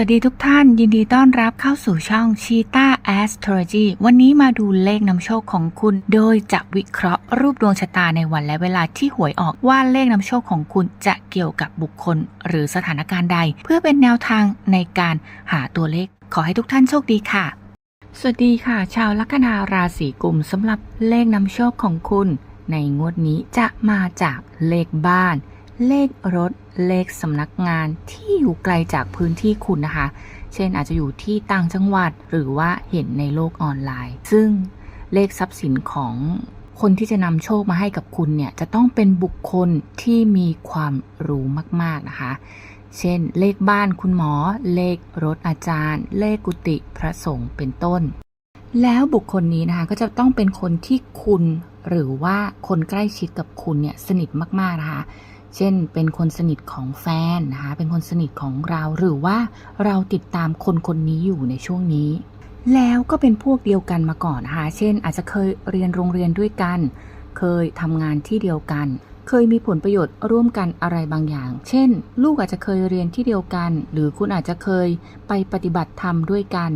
วัสดีทุกท่านยินดีต้อนรับเข้าสู่ช่อง Cheetah Astrology วันนี้มาดูเลขนำโชคของคุณ โดยจะวิเคราะห์รูปดวงชะตาในวันและเวลาที่หวยออกว่าเลขนำโชคของคุณจะเกี่ยวกับบุคคล หรือสถานการณ์ใด เพื่อเป็นแนวทางในการหาตัวเลข ขอให้ทุกท่านโชคดีค่ะ สวัสดีค่ะ ชาวลัคนาราศีกุมสำหรับเลขนำโชคของคุณ ในงวดนี้จะมาจากเลขบ้าน เลขรถเลขสำนักงานที่อยู่ไกลจากพื้นที่คุณนะคะ เช่นอาจจะอยู่ที่ต่างจังหวัดหรือว่าเห็นในโลกออนไลน์ ซึ่งเลขทรัพย์สินของคนที่จะนำโชคมาให้กับคุณเนี่ย จะต้องเป็นบุคคลที่มีความรู้มากๆนะคะ เช่น เลขบ้านคุณหมอ เลขรถอาจารย์ เลขกุฏิพระสงฆ์เป็นต้น แล้วบุคคลนี้นะคะ ก็จะต้องเป็นคนที่คุณ หรือว่าคนใกล้ชิดกับคุณเนี่ยสนิทมากๆนะคะ เช่นเป็นคนสนิทของแฟนนะคะเป็นคนสนิทของเราหรือว่าเราติดตามคนคนนี้อยู่ในช่วงนี้ แล้วก็เป็นพวกเดียวกันมาก่อนนะคะ เช่น อาจจะเคยเรียนโรงเรียนด้วยกัน เคยทำงานที่เดียวกันเคยมีผลประโยชน์ร่วมกันอะไรบางอย่าง เช่น ลูกอาจจะเคยเรียนที่เดียวกัน หรือคุณอาจจะเคยไปปฏิบัติธรรมด้วยกัน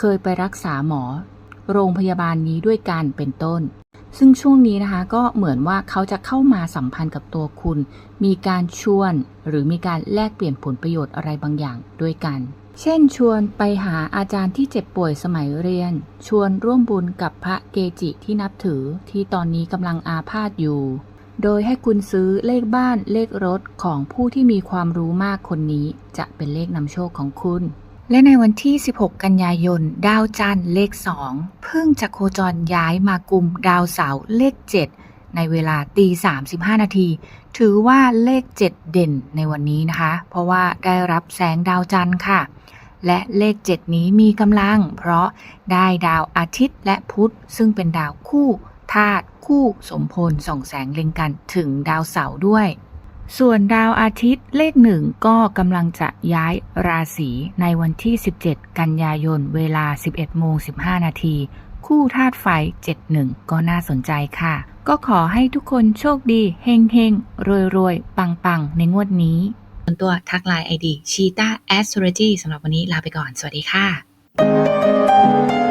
เคยไปรักษาหมอ โรงพยาบาลนี้ด้วยกันเป็นต้น ซึ่งช่วงนี้นะคะก็เหมือนว่าเขาจะเข้ามาสัมพันธ์กับตัวคุณ มีการชวนหรือมีการแลกเปลี่ยนผลประโยชน์อะไรบางอย่างด้วยกัน เช่นชวนไปหาอาจารย์ที่เจ็บป่วยสมัยเรียน ชวนร่วมบุญกับพระเกจิที่นับถือที่ตอนนี้กำลังอาพาธอยู่ โดยให้คุณซื้อเลขบ้านเลขรถของผู้ที่มีความรู้มากคนนี้จะเป็นเลขนำโชคของคุณ และในวันที่ 16 กันยายน ดาวจันทร์เลข 2 เพิ่งจะโคจรย้ายมากุมดาวเสาร์เลข 7 ในเวลาตี35 นาที ถือว่าเลข 7 เด่นในวันนี้นะคะ เพราะว่าได้รับแสงดาวจันทร์ค่ะ และเลข 7 นี้มีกำลัง เพราะได้ดาวอาทิตย์และพุธซึ่งเป็นดาวคู่ธาตุคู่สมพลส่องแสงเล็งกันถึงดาวเสาร์ด้วย ส่วนดาวอาทิตย์เลขหนึ่งก็กำลังจะย้ายราศีในวันที่ 17 กันยายนเวลา 11โมง15 นาที คู่ธาตุไฟ 71 ก็น่าสนใจค่ะ ก็ขอให้ทุกคนโชคดี เฮงเฮงรวยรวยปังปังในงวดนี้ส่วนตัวทักไลน์ไอดี Cheetah Astrology สำหรับวันนี้ลาไปก่อน สวัสดีค่ะ